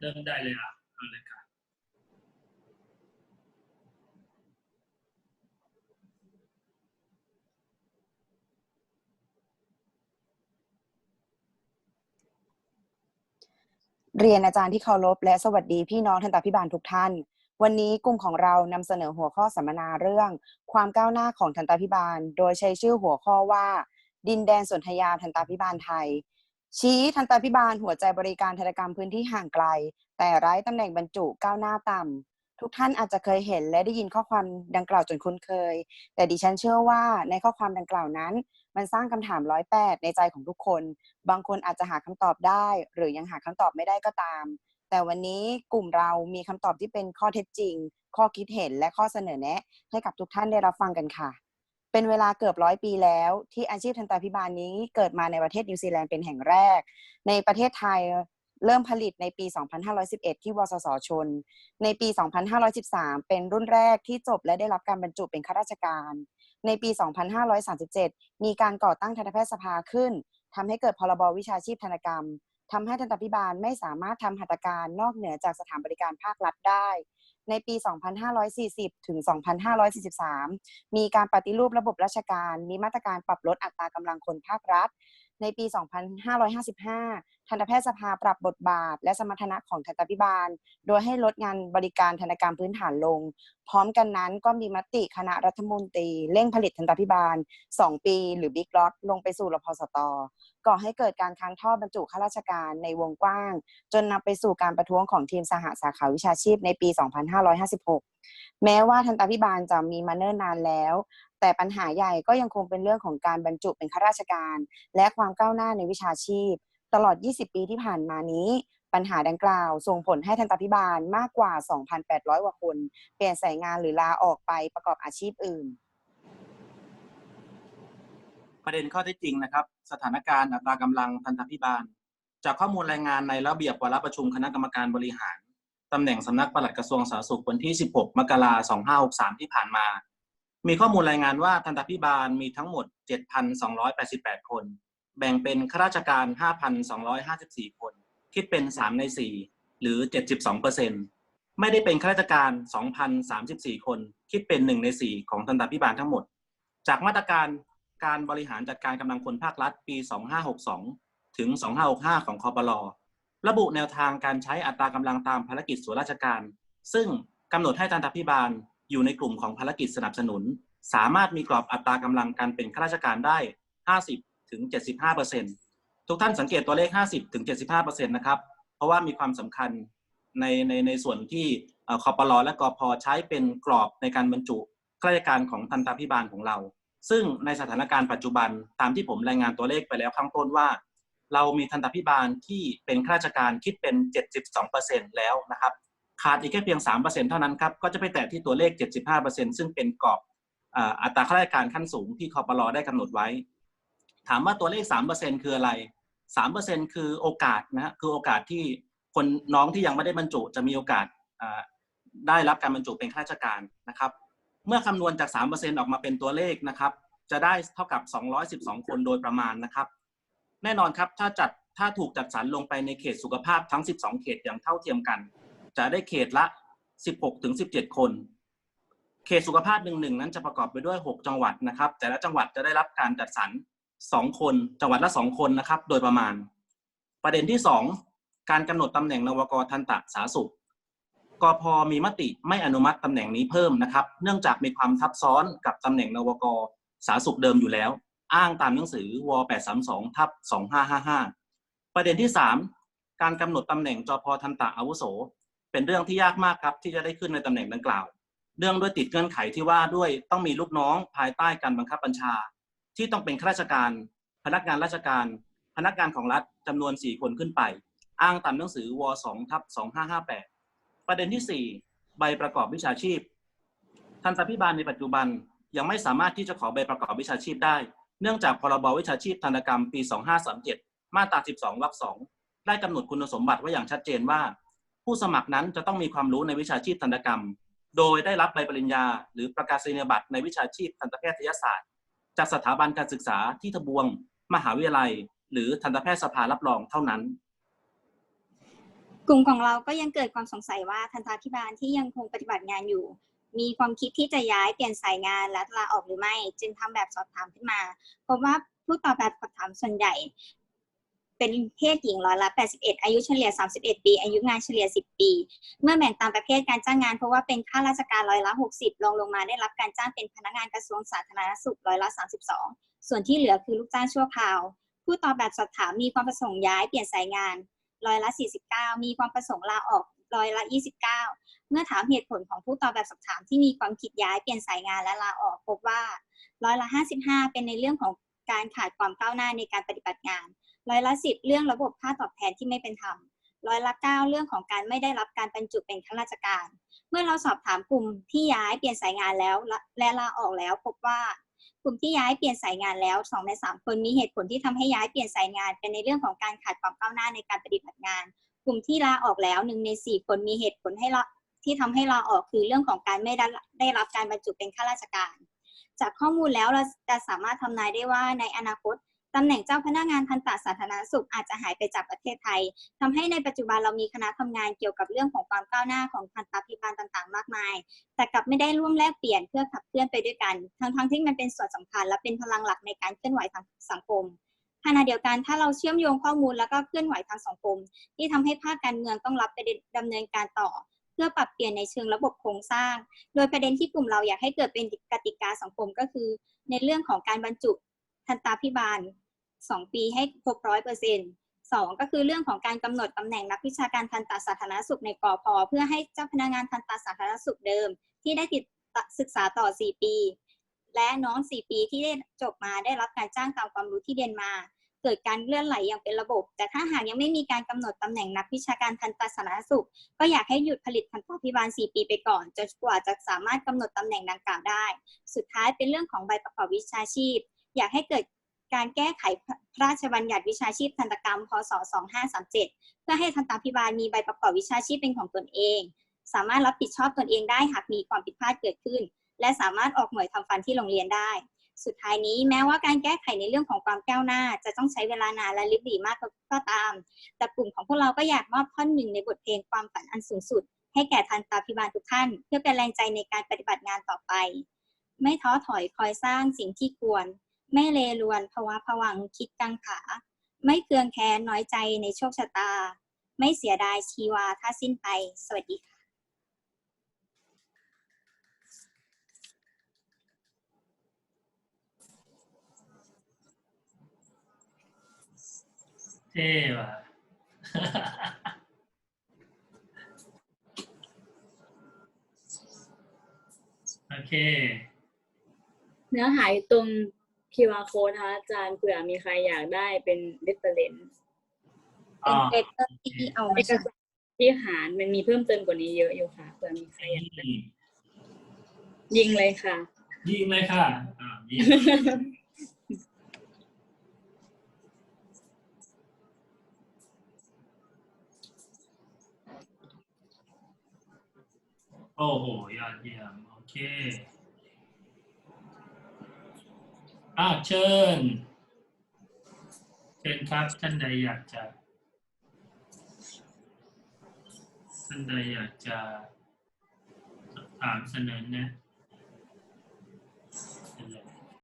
เริ่มได้เลยอะเอาเลยค่ะเรียนอาจารย์ที่เคารพและสวัสดีพี่น้องทันตพิบาลทุกท่าน วันนี้กลุ่มของเรานำเสนอหัวข้อสัมมนาเรื่อง ความก้าวหน้าของทันตพิบาล โดยใช้ชื่อหัวข้อว่า ดินแดนสนธยาทันตพิบาลไทย ชี้ทันตพิบาลหัวใจบริการทันกรรมพื้นที่ห่างไกล แต่ไร้ตำแหน่งบรรจุก้าวหน้าต่ำทุกท่านอาจจะเคยเห็นและได้ยินข้อความดังกล่าวจนคุ้นเคย แต่ดิฉันเชื่อว่าในข้อความดังกล่าวนั้น มันสร้างคำถามร้อยแปดในใจของทุกคน บางคนอาจจะหาคำตอบได้ หรือยังหาคำตอบไม่ได้ก็ตาม แต่วันนี้กลุ่มเรามีคำตอบที่เป็นข้อเท็จจริง ข้อคิดเห็นและข้อเสนอแนะ ให้กับทุกท่านได้รับฟังกันค่ะ เป็นเวลาเกือบร้อยปีแล้ว ที่อาชีพทันตพิบาลนี้เกิดมาในประเทศนิวซีแลนด์เป็นแห่งแรก ในประเทศไทยเริ่มผลิตในปี 2511 ที่วสสชน ในปี 2513 เป็นรุ่นแรกที่จบและได้รับการบรรจุเป็นข้าราชการ ในปี 2537 มีการก่อตั้งทันตแพทยสภาขึ้นทำให้เกิดพรบวิชาชีพทันตกรรมทำให้ทันตพิบาลไม่สามารถทำหัตถการนอกเหนือจากสถานบริการภาครัฐได้ ในปี 2540 ถึง 2543 มีการปฏิรูประบบราชการ มีมาตรการปรับลดอัตรากำลังคนภาครัฐ ในปี 2555 ทันตแพทยสภาปรับบทบาท และสมรรถนะของทันตพิบาล โดยให้ลดงานบริการทันตกรรมพื้นฐานลง พร้อมกันนั้นก็มีมติคณะรัฐมนตรี เร่งผลิตทันตพิบาล 2 ปี หรือบิ๊กล็อตลงไปสู่รพสตก่อให้เกิดการค้างท่อบรรจุข้าราชการในวงกว้าง จนนำไปสู่การประท้วงของทีมสหสาขาวิชาชีพในปี 2556 แม้ว่าทันตพิบาลจะมีมาเนิ่นนานแล้วแต่ปัญหาใหญ่ก็ยังคงเป็นเรื่องของการบรรจุเป็นข้าราชการ และความก้าวหน้าในวิชาชีพ ตลอด 20 ปีที่ผ่านมานี้ ปัญหาดังกล่าวส่งผลให้ทันตพิบาลมากกว่า 2,800 กว่าคน เปลี่ยนสายงานหรือลาออกไปประกอบอาชีพอื่น ประเด็นข้อเท็จจริงนะครับ สถานการณ์อัตรากำลังทันตพิบาล จากข้อมูลรายงานในระเบียบวาระประชุมคณะกรรมการบริหารตำแหน่งสำนักปลัดกระทรวงสาธารณสุขวันที่ 16 มกราคม 2563 ที่ผ่านมา มีข้อมูลรายงานว่าทันตพิบาลมีทั้งหมด 7,288 คน แบ่งเป็นข้าราชการ 5,254 คน คิดเป็น 3 ใน 4 หรือ 72%ไม่ได้เป็นข้าราชการ 2,034 คน คิดเป็น 1 ใน 4 ของทันตพิบาลทั้งหมด จากมาตรการการบริหารจัดการกำลังคนภาครัฐปี 2562 ถึง 2565 ของคอปลอระบุแนวทางการใช้อัตรากำลังตามภารกิจส่วนราชการ ซึ่งกำหนดให้ทันตพิบาลอยู่ในกลุ่มของภารกิจสนับสนุน สามารถมีกรอบอัตรากำลังการเป็นข้าราชการได้ 50 ถึง 75%ทุกท่านสังเกตตัวเลข 50ถึง75%นะครับเพราะว่ามีความสำคัญในในในส่วนที่คอปลอและกอพใช้เป็นกรอบในการบรรจุข้าราชการของทันตพิบาลของเรา ซึ่งในสถานการณ์ปัจจุบันตามที่ผมรายงานตัวเลขไปแล้วข้างต้นว่า เรามีทันตพิบาลที่เป็นข้าราชการคิดเป็น 72%แล้วนะครับขาดอีกแค่เพียง 3%เท่านั้นครับ ก็จะไปแตะที่ตัวเลข 75%ซึ่งเป็นกรอบอัตราข้าราชการขั้นสูงที่คอปลอได้กำหนดไว้ ถามว่าตัวเลข 3%คืออะไร 3%คือโอกาสนะฮะคือโอกาสที่คนน้องที่ยังไม่ได้บรรจุ จะมีโอกาสได้รับการบรรจุเป็นข้าราชการนะครับ เมื่อคำนวณจาก 3%ออกมาเป็นตัวเลขนะครับ จะได้เท่ากับ 212 คนโดยประมาณนะครับ แน่นอนครับถ้าจัดถ้าถูกจัดสรรลงไปในเขตสุขภาพทั้ง 12 เขตอย่างเท่าเทียมกัน จะได้เขตละ 16ถึง17 คนเขตสุขภาพหนึ่งหนึ่งนั้นจะประกอบไปด้วย 6 จังหวัดนะครับ แต่ละจังหวัดจะได้รับการจัดสรร 2คนจังหวัดละ2คนนะครับ โดยประมาณ ประเด็นที่2การกำหนดตำแหน่งนวกรทันตสาสุขกพมีมติไม่อนุมัติตำแหน่งนี้เพิ่มนะครับ เนื่องจากมีความทับซ้อนกับตำแหน่งนวกรสาสุขเดิมอยู่แล้ว อ้างตามหนังสือว832ทับ2555 ประเด็นที่ 3 การกำหนดตำแหน่งจพทันตะอาวุโส เป็นเรื่องที่ยากมากครับที่จะได้ขึ้นในตำแหน่งดังกล่าว เนื่องด้วยติดเงื่อนไขที่ว่าด้วยต้องมีลูกน้องภายใต้การบังคับบัญชา ที่ต้องเป็นข้าราชการ พนักงานราชการ พนักงานของรัฐจำนวน 4 คนขึ้นไป อ้างตามหนังสือว2ทับ2558 ประเด็นที่ 4 ใบประกอบวิชาชีพ ทันตพิบาลในปัจจุบันยังไม่สามารถที่จะขอใบประกอบวิชาชีพได้ เนื่องจากพรบวิชาชีพทันตกรรมปี 2537 มาตรา 12 วรรค 2 ได้กำหนดคุณสมบัติไว้อย่างชัดเจนว่า ผู้สมัครนั้นจะต้องมีความรู้ในวิชาชีพทันตกรรม โดยได้รับใบปริญญา หรือประกาศนียบัตรในวิชาชีพทันตแพทยศาสตร์ จากสถาบันการศึกษาที่ทบวง มหาวิทยาลัย หรือทันตแพทยสภารับรองเท่านั้น กลุ่มของเราก็ยังเกิดความสงสัยว่าทันตาพิบาลที่ยังคงปฏิบัติงานอยู่ มีความคิดที่จะย้ายเปลี่ยนสายงานและลาออกหรือไม่ จึงทำแบบสอบถามขึ้นมาพบว่าผู้ตอบแบบสอบถามส่วนใหญ่ เป็นเพศหญิงร้อยละ81 อายุเฉลี่ย 31 ปี อายุงานเฉลี่ย 10 ปี เมื่อแบ่งตามประเภทการจ้างงาน เพราะว่าเป็นข้าราชการร้อยละ 60 ลงลงมาได้รับการจ้างเป็นพนักงานกระทรวงสาธารณสุขร้อยละ 32 ส่วนที่เหลือคือลูกจ้างชั่วคราว ผู้ตอบแบบสอบถามมีความประสงค์ย้ายเปลี่ยนสายงานร้อยละ 49 มีความประสงค์ลาออกร้อยละ 29 เมื่อถามเหตุผลของผู้ตอบแบบสอบถามที่มีความคิดย้ายเปลี่ยนสายงานและลาออก พบว่าร้อยละ 55 เป็นในเรื่องของการขาดความก้าวหน้าในการปฏิบัติงาน ร้อยละ10เรื่องระบบค่าตอบแทนที่ไม่เป็นธรรมร้อยละ9เรื่องของการไม่ได้รับการบรรจุเป็นข้าราชการ เมื่อเราสอบถามกลุ่มที่ย้ายเปลี่ยนสายงานแล้วและลาออกแล้วพบว่ากลุ่มที่ย้ายเปลี่ยนสายงานแล้วสองในสามคนมีเหตุผลที่ทำให้ย้ายเปลี่ยนสายงาน เป็นในเรื่องของการขาดความก้าวหน้าในการปฏิบัติงาน กลุ่มที่ลาออกแล้วหนึ่งในสี่คนมีเหตุผลให้ละที่ทำให้ลาออกคือเรื่องของการไม่ได้ได้รับการบรรจุเป็นข้าราชการ จากข้อมูลแล้วเราจะสามารถทำนายได้ว่าในอนาคต ตำแหน่งเจ้าพนักงานทันตสาธารณสุขอาจจะหายไปจากประเทศไทยทำให้ในปัจจุบันเรามีคณะทำงานเกี่ยวกับเรื่องของความก้าวหน้าของทันตพิบาลต่างๆ มากมาย แต่กลับไม่ได้ร่วมแลกเปลี่ยนเพื่อขับเคลื่อนไปด้วยกัน ทั้งๆที่มันเป็นส่วนสำคัญ และเป็นพลังหลักในการเคลื่อนไหวทางสังคมขณะเดียวกันถ้าเราเชื่อมโยงข้อมูลแล้วก็เคลื่อนไหวทางสังคม ที่ทำให้ภาคการเมืองต้องรับไปดำเนินการต่อ เพื่อปรับเปลี่ยนในเชิงระบบโครงสร้าง โดยประเด็นที่กลุ่มเราอยากให้เกิดเป็นกติกาสังคมก็คือ ในเรื่องของการบรรจุทันตาพิบาล 2 ปีให้ครบร้อยเปอร์เซ็นต์สองก็คือเรื่องของการกำหนดตำแหน่งนักวิชาการทันตสาธารณสุขในกอพเพื่อให้เจ้าพนักงานทันตสาธารณสุขเดิม ที่ได้ติดศึกษาต่อ 4 ปี และน้อง 4 ปีที่ได้จบมาได้รับการจ้างตามความรู้ที่เรียนมา เกิดการเลื่อนไหลอย่างเป็นระบบ แต่ถ้าหากยังไม่มีการกำหนดตำแหน่งนักวิชาการทันตสาธารณสุข ก็อยากให้หยุดผลิตทันตพิบาล 4 ปีไปก่อนจนกว่าจะสามารถกำหนดตำแหน่งดังกล่าวได้ สุดท้ายเป็นเรื่องของใบประกอบวิชาชีพ อยากให้เกิด การแก้ไขพระราชบัญญัติวิชาชีพทันตกรรม พศ 2537 เพื่อให้ทันตพิบาลมีใบประกอบวิชาชีพเป็นของตนเอง สามารถรับผิดชอบตนเองได้หากมีความผิดพลาดเกิดขึ้น และสามารถออกหน่วยทำฟันที่โรงเรียนได้ สุดท้ายนี้แม้ว่าการแก้ไขในเรื่องของความก้าวหน้า จะต้องใช้เวลานานและริบหรี่มากก็ตาม แต่กลุ่มของพวกเราก็อยากมอบท่อนหนึ่งในบทเพลงความฝันอันสูงสุด ให้แก่ทันตาพิบาลทุกท่าน เพื่อเป็นแรงใจในการปฏิบัติงานต่อไป ไม่ท้อถอยคอยสร้างสิ่งที่ควร ไม่เลรวนภาวะผวังคิดกังขา ไม่เคืองแค้นน้อยใจในโชคชะตา ไม่เสียดายชีวาถ้าสิ้นไป สวัสดีค่ะ เท่ว่ะ โอเค เนื้อหาอยู่ตรง QR code นะคะอาจารย์เผื่อมีใครอยากได้เป็น reference อ๋อเป็นเลเตอร์ที่เอามาเอกสารที่หารมันมีเพิ่มเติมกว่านี้เยอะอยู่ค่ะเผื่อมีใครอยากได้ยิงเลยค่ะ ยิงเลยค่ะอ่ายิงโอ้โหยอดเยี่ยมโอเค อ้าเชิญ เชิญครับท่านใดอยากจะท่านใดอยากจะถามเสนอแนะ